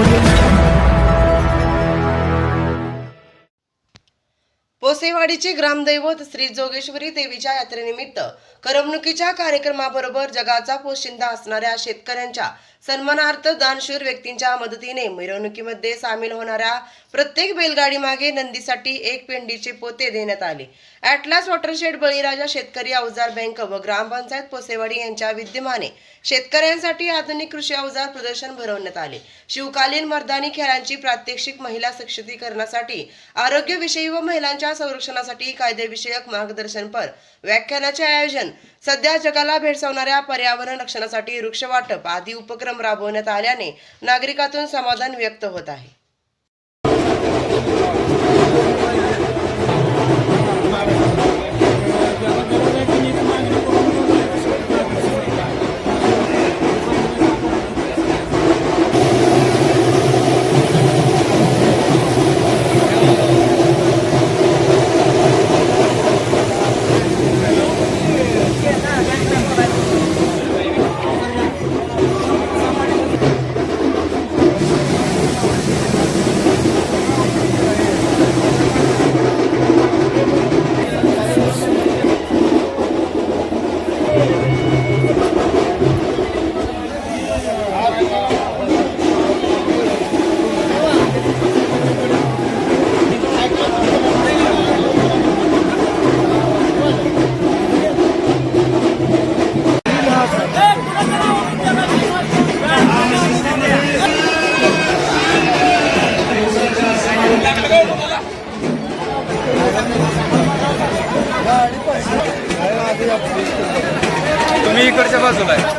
audio. पोसेवाडीचे ग्रामदैवत श्री जोगेश्वरी देवीच्या यात्रेनिमित्त करमणुकीच्या कार्यक्रमाबरोबर जगाचा पोशिंदा असणाऱ्या शेतकऱ्यांच्या सन्मानार्थ दानशूर व्यक्तींच्या मदतीने मिरवणुकीमध्ये सामील होणाऱ्या प्रत्येक बैलगाडी मागे नंदीसाठी एक पेंडीचे पोते देण्यात आले. ॲटलास वॉटरशेड बळीराजा शेतकरी अवजार बँक व ग्रामपंचायत पोसेवाडी यांच्या विद्यमाने शेतकऱ्यांसाठी आधुनिक कृषी अवजार प्रदर्शन भरवण्यात आले. शिवकालीन मर्दानी खेळांची प्रात्यक्षिक महिला सशक्तीकरणासाठी आरोग्यविषयी व महिलांच्या संरक्षणासाठी कायदेविषयक मार्गदर्शनपर व्याख्यानाचे आयोजन. सध्या जगाला भेडसावणाऱ्या पर्यावरण रक्षणासाठी वृक्षवाटप आदी उपक्रम राबवण्यात आल्याने नागरिकातून समाधान व्यक्त होत आहे. मी इकडच्या बाजूला आहे.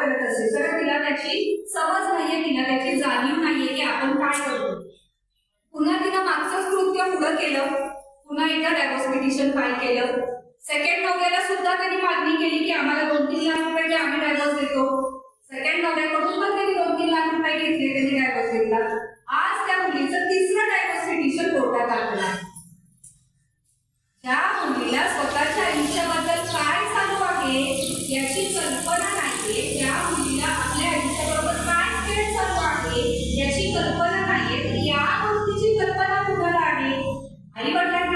करत असेल कारण तिला त्याची समज नाहीये तिला त्याची जाणीव नाहीये की आपण काय करतो पुन्हा तिला मागचंच कृत्य पुढं केलं. पुन्हा एकदा डायव्होर्स पिटिशन फाईल केलं. सेकंड नवऱ्याला सुद्धा त्यांनी मागणी केली की आम्हाला दोन तीन लाख रुपये आम्ही डायव्होर्स देतो. सेकंड नवऱ्याकडून पण त्यांनी दोन तीन लाख Anybody have